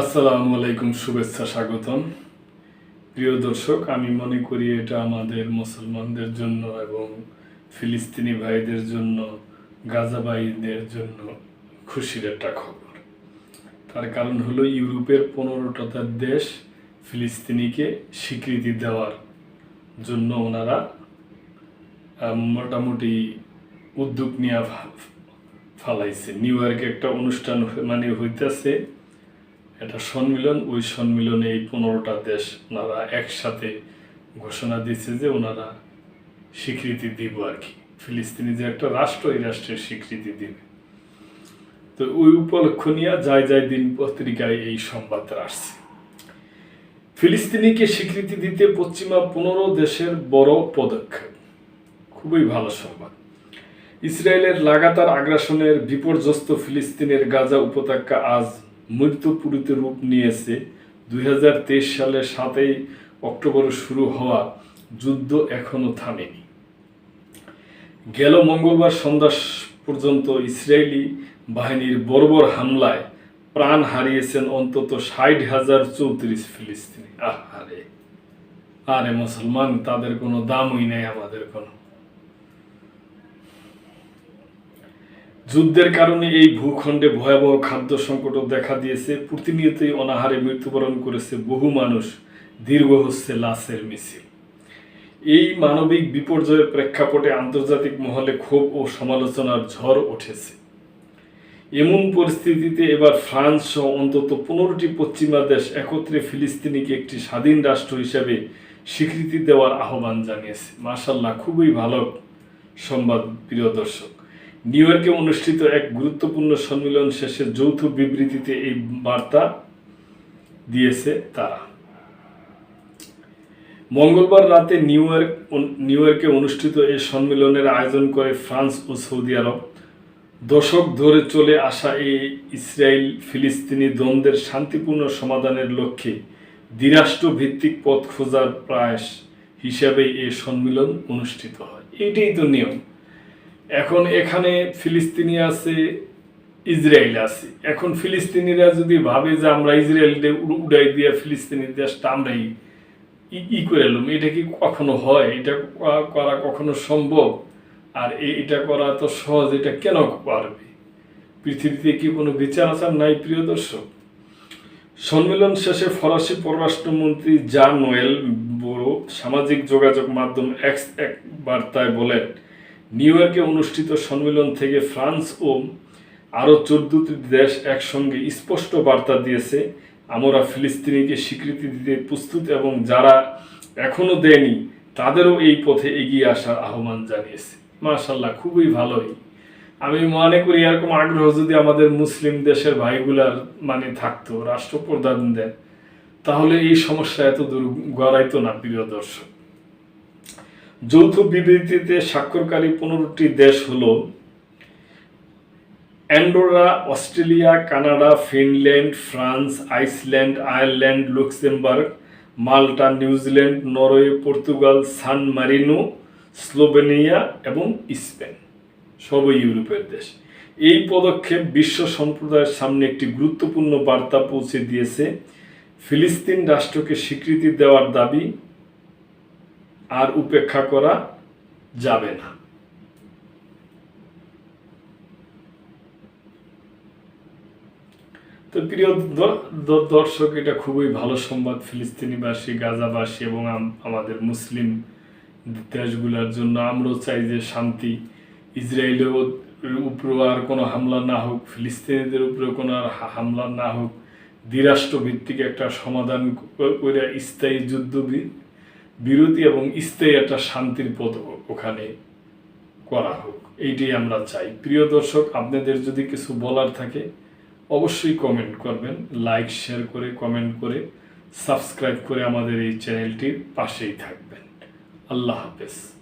আসসালামু আলাইকুম, শুভেচ্ছা, স্বাগতম। প্রিয় দর্শক, আমি মনে করি এটা আমাদের মুসলমানদের জন্য এবং ফিলিস্তিনি ভাইদের জন্য, গাজা ভাইদের জন্য খুশির একটা খবর। তার কারণ হলো ইউরোপের পনেরোটা দেশ ফিলিস্তিনিকে স্বীকৃতি দেওয়ার জন্য ওনারা মোটামুটি উদ্যোগ নিয়ে ফালাইছে। নিউ ইয়র্কে একটা অনুষ্ঠান মানে হইতেছে এটা সম্মিলন, ওই সম্মিলনে এই পনেরোটা দেশ ওনারা একসাথে ঘোষণা দিচ্ছে যে ওনারা স্বীকৃতি দিব আর কি। ফিলিস্তিনি যে একটা রাষ্ট্র, এই রাষ্ট্রের স্বীকৃতি দিবে। তো ওই উপলক্ষ নিয়ে যায় যায় দিন পত্রিকায় এই সংবাদটা আসছে। ফিলিস্তিনিকে স্বীকৃতি দিতে পশ্চিমা পনেরো দেশের বড় পদক্ষেপ। খুবই ভালো সংবাদ। ইসরায়েলের লাগাতার আগ্রাসনের বিপর্যস্ত ফিলিস্তিনের গাজা উপত্যকা আজ মৃত্যুপুরিত রূপ নিয়েছে। দুই সালের সাতই অক্টোবর শুরু হওয়া যুদ্ধ এখনও থামেনি। গেল মঙ্গলবার সন্ধ্যা পর্যন্ত ইসরায়েলি বাহিনীর বর্বর হামলায় প্রাণ হারিয়েছেন অন্তত ষাট হাজার চৌত্রিশ ফিলিস্তিনি। আহারে আরে মুসলমান, তাদের কোনো দামই নেই আমাদের কোনো। যুদ্ধের কারণে এই ভূখণ্ডে ভয়াবহ খাদ্য সংকটও দেখা দিয়েছে। প্রতিনিয়তই অনাহারে মৃত্যুবরণ করেছে বহু মানুষ। দীর্ঘ হচ্ছে লাশের মিছিল। এই মানবিক বিপর্যয়ের প্রেক্ষাপটে আন্তর্জাতিক মহলে ক্ষোভ ও সমালোচনার ঝড় উঠেছে। এমন পরিস্থিতিতে এবার ফ্রান্স সহ অন্তত পনেরোটি পশ্চিমা দেশ একত্রে ফিলিস্তিনিকে একটি স্বাধীন রাষ্ট্র হিসেবে স্বীকৃতি দেওয়ার আহ্বান জানিয়েছে। মার্শাল্লাহ খুবই ভালো সংবাদ, প্রিয় দর্শক। নিউ ইয়র্কে অনুষ্ঠিত এক গুরুত্বপূর্ণ সম্মেলন শেষে যৌথ বিবৃতিতে এই বার্তা দিয়েছে তারা। মঙ্গলবার রাতে নিউ ইয়র্ক নিউ ইয়র্কে অনুষ্ঠিত এই সম্মেলনের আয়োজন করে ফ্রান্স ও সৌদি আরব। দশক ধরে চলে আসা এই ইসরায়েল ফিলিস্তিনি দ্বন্দ্বের শান্তিপূর্ণ সমাধানের লক্ষ্যে দ্বিরাষ্ট্র ভিত্তিক পথ খোঁজার প্রয়াস হিসাবে এই সম্মেলন অনুষ্ঠিত হয়। এটাই তো নিয়ম। এখন এখানে ফিলিস্তিনি আছে, ইসরায়েল আছে। এখন ফিলিস্তিনিরা যদি ভাবে যে আমরা ইসরায়েলকে উড়াই দিয়ে ফিলিস্তিনি দেশটা আমরাই ই- করে এলাম এটা কি কখনো হয়? এটা করা কখনো সম্ভব? আর এটা করা তো সহজ, এটা কেন পারবে? পৃথিবীতে কি কোনো বিচার আচার নাই, প্রিয় দর্শক? সম্মেলন শেষে ফরাসি পররাষ্ট্রমন্ত্রী জা নোয়েল বড়ো সামাজিক যোগাযোগ মাধ্যম এক্স এক বার্তায় বলেন নিউ ইয়র্কে অনুষ্ঠিত সম্মেলন থেকে ফ্রান্স ও আরও চোদ্দটি দেশ একসঙ্গে স্পষ্ট বার্তা দিয়েছে। আমরা ফিলিস্তিনিকে স্বীকৃতি দিতে প্রস্তুত এবং যারা এখনও দেয়নি, তাদেরও এই পথে এগিয়ে আসার আহ্বান জানিয়েছে। মাশাল্লাহ খুবই ভালোই। আমি মনে করি এরকম আগ্রহ যদি আমাদের মুসলিম দেশের ভাইগুলার মানে থাকতো, রাষ্ট্রপ্রধানদের, তাহলে এই সমস্যা এত দূর গড়াইতো না, প্রিয় দর্শক। যৌথ বিবৃতিতে স্বাক্ষরকারী পনেরোটি দেশ হল Andorra, Australia, Canada, Finland, France, Iceland, Ireland, Luxembourg, Malta, New Zealand, Norway, Portugal, San Marino, Slovenia এবং স্পেন। সবই ইউরোপের দেশ। এই পদক্ষেপ বিশ্ব সম্প্রদায়ের সামনে একটি গুরুত্বপূর্ণ বার্তা পৌঁছে দিয়েছে। ফিলিস্তিন রাষ্ট্রকে স্বীকৃতি দেওয়ার দাবি আর উপেক্ষা করা যাবে না। তো প্রিয় দর্শক, এটা খুবই ভালো সংবাদ। ফিলিস্তিনিবাসী, গাজাবাসী এবং আমাদের মুসলিম দেশগুলোর জন্য আমরাও চাই যে শান্তি। ইসরায়েলের উপরেও আর কোনো হামলা না হোক, ফিলিস্তিনিদের উপরেও কোনো আর হামলা না হোক দ্বিরাষ্ট্র ভিত্তিক একটা সমাধান করে স্থায়ী যুদ্ধ বিরতি এবং স্থায়ী একটা শান্তির পথ ওখানে করা হোক। এইটাই আমরা চাই। প্রিয় দর্শক, আপনাদের যদি কিছু বলার থাকে, অবশ্যই কমেন্ট করবেন। লাইক শেয়ার করে কমেন্ট করে সাবস্ক্রাইব করে আমাদের এই চ্যানেলটির পাশেই থাকবেন। আল্লাহ হাফেজ।